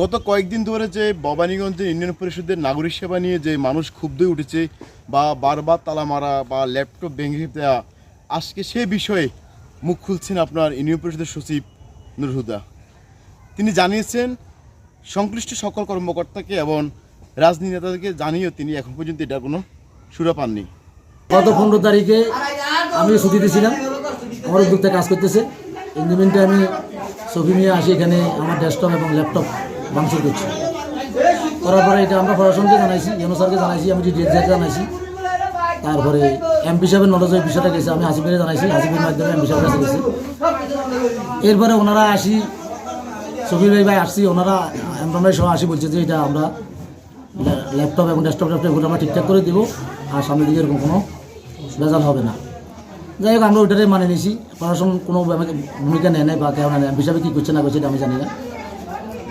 গত কয়েকদিন ধরে যে ভবানীগঞ্জে ইউনিয়ন পরিষদের নাগরিক সেবা নিয়ে যে মানুষ ক্ষুব্ধ উঠেছে বা বারবার তালা মারা বা ল্যাপটপ ভেঙে দেওয়া আজকে সে বিষয়ে মুখ খুলছেন আপনার ইউনিয়ন পরিষদের সচিব নুরহুদা তিনি জানিয়েছেন, সংশ্লিষ্ট সকল কর্মকর্তাকে এবং রাজনীতি নেতাদেরকে জানিয়েও তিনি এখন পর্যন্ত এটা কোনো সুরা পাননি। গত পনেরো তারিখে আমি ছুটি দিয়েছিলাম আমার উদ্যোক্তা কাজ করতেছে। ইঞ্জিনিয়ারিংটা আমি ছবি নিয়ে আসি এখানে আমার ডেস্কটপ এবং ল্যাপটপ ভাঙচুর করছি। করার পরে এটা আমরা প্রশাসনকে জানাইছি ইউনো স্যারকে জানাইছি, আমি ডিজিকে জানাইছি। তারপরে এমপি সাহেবের নলেজ ওই বিষয়টা গেছে, আমি হাসিবের জানাইছি হাসিবের মাধ্যমে এমপি সাহেবের কাছে গেছি। এরপরে ওনারা আসি সফির ভাই ভাই আসছি, ওনারা এমপ্লয় সহ আসি, বলছে যে এটা আমরা ল্যা- ল্যাপটপ এবং ডেস্কটপ ল্যাপটপ এগুলো আমরা ঠিকঠাক করে দিব, আর সামনের দিকে এরকম কোনো রেজাল্ট হবে না। যাই হোক, আমরা ওইটারে মানে নিয়েছি। প্রশাসন কোনো ভূমিকা নেয় নাই বা কেউ নেয় এমপি হিসাবে কী করছে না করছে এটা আমি জানি না।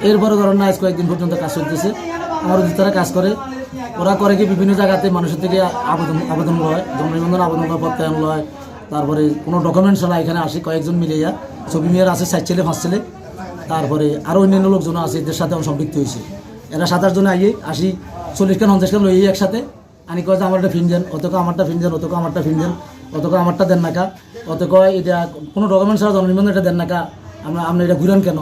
এরপরে ধরেন না, আজ কয়েকদিন পর্যন্ত কাজ চলতেছে। আমার তারা কাজ করে। ওরা করে কি বিভিন্ন জায়গাতে মানুষের থেকে আবেদন আবেদন লয় জন্ম নিবন্ধন আবেদন লয় প্রত্যয়ন লয় তারপরে কোনো ডকুমেন্টস হলো এখানে আসে কয়েকজন মিলে যা ছবি মেয়ের আছে সাত ছেলে পাঁচ ছেলে। তারপরে আরও অন্যান্য লোকজন আছে, এদের সাথে আমার সম্পৃক্ত হয়েছে। এরা সাত আটজন আইয়ে আসি, চল্লিশ খান পঞ্চাশ খান লইয়ে একসাথে। আনি কয় যে আমার একটা ফিনজেন অতক আমারটা ফিনজেন অতক আমারটা ফিনজেন অতক আমারটা দেন নাকা অত কয়, এটা কোনো ডকুমেন্টস ছাড়া জন্ম নিবন্ধন এটা দেন নাকা আমরা আমরা এটা ঘুরান কেন?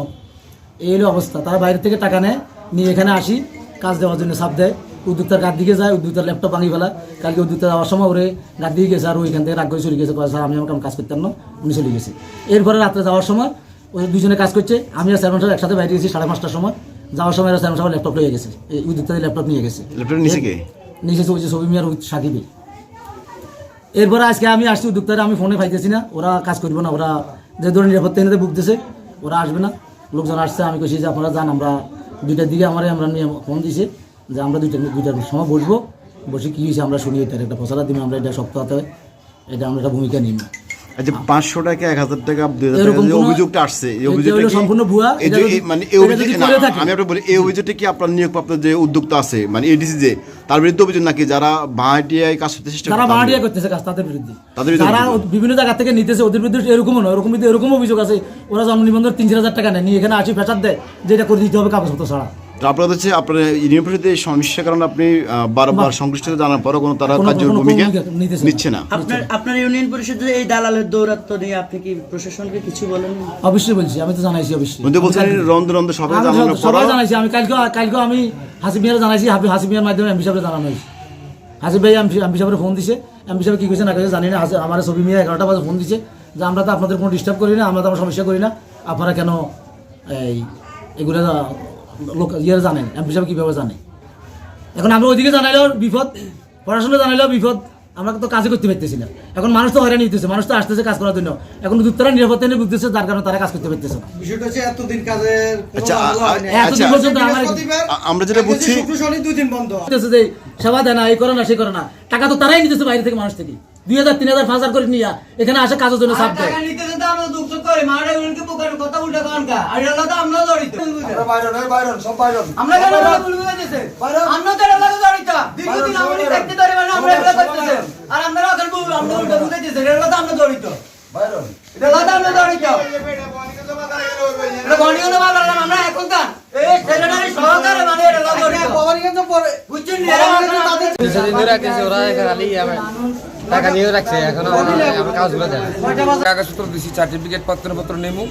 এই হলো অবস্থা। তারা বাইরে থেকে টাকা নেয় নিয়ে এখানে আসি কাজ দেওয়ার জন্য চাপ দেয়। উদ্যোক্তার গার দিকে যায় উদ্যোক্তার ল্যাপটপ ভাঙি ফেলা কালকে উদ্যোক্তা যাওয়ার সময় ওরে গার দিকে গেছে আর ওইখান থেকে রাগ করে চলে গেছে স্যার আমি আমার কাজ করতাম না উনি চলে গেছে। এরপরে রাত্রে যাওয়ার সময় ওই দুজনে কাজ করছে আমি আর স্যারমন সাহেব একসাথে বাইরে গেছি সাড়ে পাঁচটার সময়। যাওয়ার সময় স্যারমন সাহেব ল্যাপটপ নিয়ে গেছে এই উদ্যোক্তাদের ল্যাপটপ নিয়ে গেছে। ল্যাপটপ নিচে কে? নিচে ওই যে ছবি মিয়ার সাকিবি এরপরে আজকে আমি আসছি উদ্যোক্তারা আমি ফোনে পাইতেছি না ওরা কাজ করব না ওরা যে ধরনের নিরাপত্তা এনে বুকতেছে ওরা আসবে না। লোকজন আসছে, আমি কইছি যে আপনারা যান, আমরা দুইটার দিকে আমার, আমরা নিয়ে ফোন দিয়েছি যে আমরা দুইটা দুইটার সময় বসবো। বসে কী হয়েছে আমরা শুনি, এটার একটা ফসলা দিন আমরা এটা সপ্তাহতে এটা আমরা একটা ভূমিকা নিই আচ্ছা পাঁচশো টাকা এক হাজার টাকা দুই হাজার টাকা যে অভিযোগটা আসছে। এই অভিযোগটা সম্পূর্ণ ভুয়া। এই যে- মানে এই অভিযোগ যদি না, করে থাকে- আমি আপনাকে বলি এই অভিযোগটা কি আপনার নিয়োগপ্রাপ্ত যে উদ্যোক্তা আছে? মানে এডিসি যে তার বিরুদ্ধে অভিযোগ নাকি যারা বাহাটিয়ায় কাজ করতে চেষ্টা তারা করে, করতেছে কাজ তাদের বিরুদ্ধে। তাদের বিরুদ্ধে যারা বিভিন্ন জায়গা থেকে নিতেছে ওদের বিরুদ্ধে এরকমও নয়। এরকম বিরুদ্ধে এরকম অভিযোগ আছে ওরা জন্ম নিবন্ধন তিন চার হাজার টাকা নেয়। নিয়ে এখানে আসি ফেসার দেয় যেটা করে দিতে হবে কাগজপত্র ছাড়া। আপনার হচ্ছে আপনার এই সমস্যার কারণে আপনি বারবার সংশ্লিষ্ট জানার পরও কোনো তারা কোনো- কার্য কোনো ভূমিকা। নিচ্ছে না। আপনার আপনার ইউনিয়ন পরিষদের এই দালালের দৌরাত্ম নিয়ে আপনি কি প্রশাসনকে কিছু বলেন? অবশ্যই বলছি আমি তো জানাইছি অবশ্যই। মধ্যে বলছেন রন্ধ রন্ধ সবাই জানানোর সব- সবাই জানাইছি আমি কালকে কালকে আমি হাসিব মিয়ার জানাইছি হাবি হাসিব মিয়ার মাধ্যমে এমপি সাহেবের জানানো হয়েছে। হাসিব ভাই এমপি এমপি সাহেবের ফোন দিছে এমপি সাহেব কি করেছে না করেছে জানি না হাসি- আমার ছবি মিয়া এগারোটা বাজে ফোন দিছে যে আমরা তো আপনাদের কোনো ডিস্টার্ব করি না আমরা তো আমার সমস্যা করি না আপনারা কেন এই এগুলো লোক ইয়ে জানেন এমপি সাহেব কীভাবে জানে? এখন আমরা ওইদিকে জানাইলেও বিপদ পড়াশোনা জানাইলেও বিপদ আমরা তো কাজই করতে পারতেছি না। এখন মানুষ তো হয়রানি হইতেছে মানুষ তো আসতেছে কাজ করার জন্য। এখন দুধতারা নিরাপত্তা নিয়ে ভুগতেছে যার কারণে তারা কাজ করতে পারতেছে না। বিষয়টা হচ্ছে এতদিন কাজের আচ্ছা, আচ্ছা। আমরা যেটা বুঝছি- দুই দিন বন্ধ। যে সেবা দেয় না এই করে না সে করে না। টাকা তো তারাই নিতেছে বাইরে থেকে মানুষ থেকে। দুই হাজার তিন হাজার পাঁচ হাজার করে নিয়ে এখানে আসে কাজের জন্য চাপ দেয় আমরা দুঃখ করি। মারা উনকে পোকার কথা উল্টা কান কা আর এটা তো আমরা জড়িত। আমরা বাইরন, এই বাইরন, সব বাইরন। আমরা কেন বাইরন। ভুল বুঝাইতেছে? বাইরে। আমরা তো এটা লাগে জড়িত। দীর্ঘদিন বাইরে, আমরা বাইরে। দেখতে ধরে মানে মানে বুঝছেন টাকা নিয়েও রাখছে এখন আমার কাগজগুলো দেয় কাগজপত্র দিছি সার্টিফিকেট পত্রপত্র নেমু।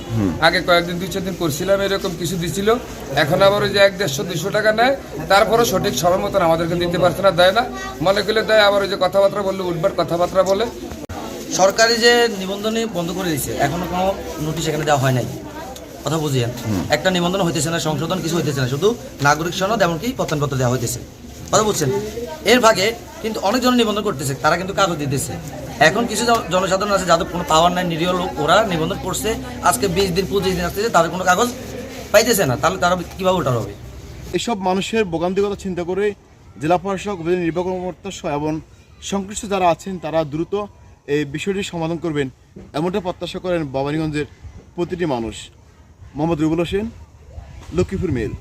আগে কয়েকদিন দুই চার দিন করছিলাম এরকম কিছু দিছিল। এখন আবার ওই যে এক দেড়শো দুশো টাকা নেয়। তারপরে সঠিক সময় মতন আমাদেরকে দিতে পারছে না দেয় না। মনে করলে দেয় আবার ওই যে কথাবার্তা বললে উঠবার কথাবার্তা বলে। সরকারি যে নিবন্ধনে বন্ধ করে দিয়েছে এখনও কোনো নোটিশ এখানে দেওয়া হয় নাই। কথা বুঝিয়েন একটা নিবন্ধন হইতেছে না সংশোধন কিছু হইতেছে না শুধু নাগরিক সনদ এমনকি প্রত্যয়নপত্র দেওয়া হইতেছে। কথা বুঝছেন? এর ভাগে কিন্তু অনেকজন নিবন্ধন করতেছে, তারা কিন্তু কাগজ দিতেছে। এখন কিছু জনসাধারণ আছে যাদের কোনো পাওয়ার নাই, নিরীহ লোক, ওরা নিবন্ধন করছে। আজকে বিশ দিন, পঁচিশ দিন আসতেছে, তাদের কোনো কাগজ পাইতেছে না। তাহলে তারা কীভাবে ওটা হবে? এসব মানুষের ভোগান্তির কথা চিন্তা করে জেলা প্রশাসক, উপজেলা নির্বাহী কর্মকর্তা এবং সংশ্লিষ্ট যারা আছেন, তারা দ্রুত এই বিষয়টি সমাধান করবেন। এমনটা প্রত্যাশা করেন বাবানীগঞ্জের প্রতিটি মানুষ। মোহাম্মদ রুবুল হোসেন, লক্ষ্মীপুর মেল।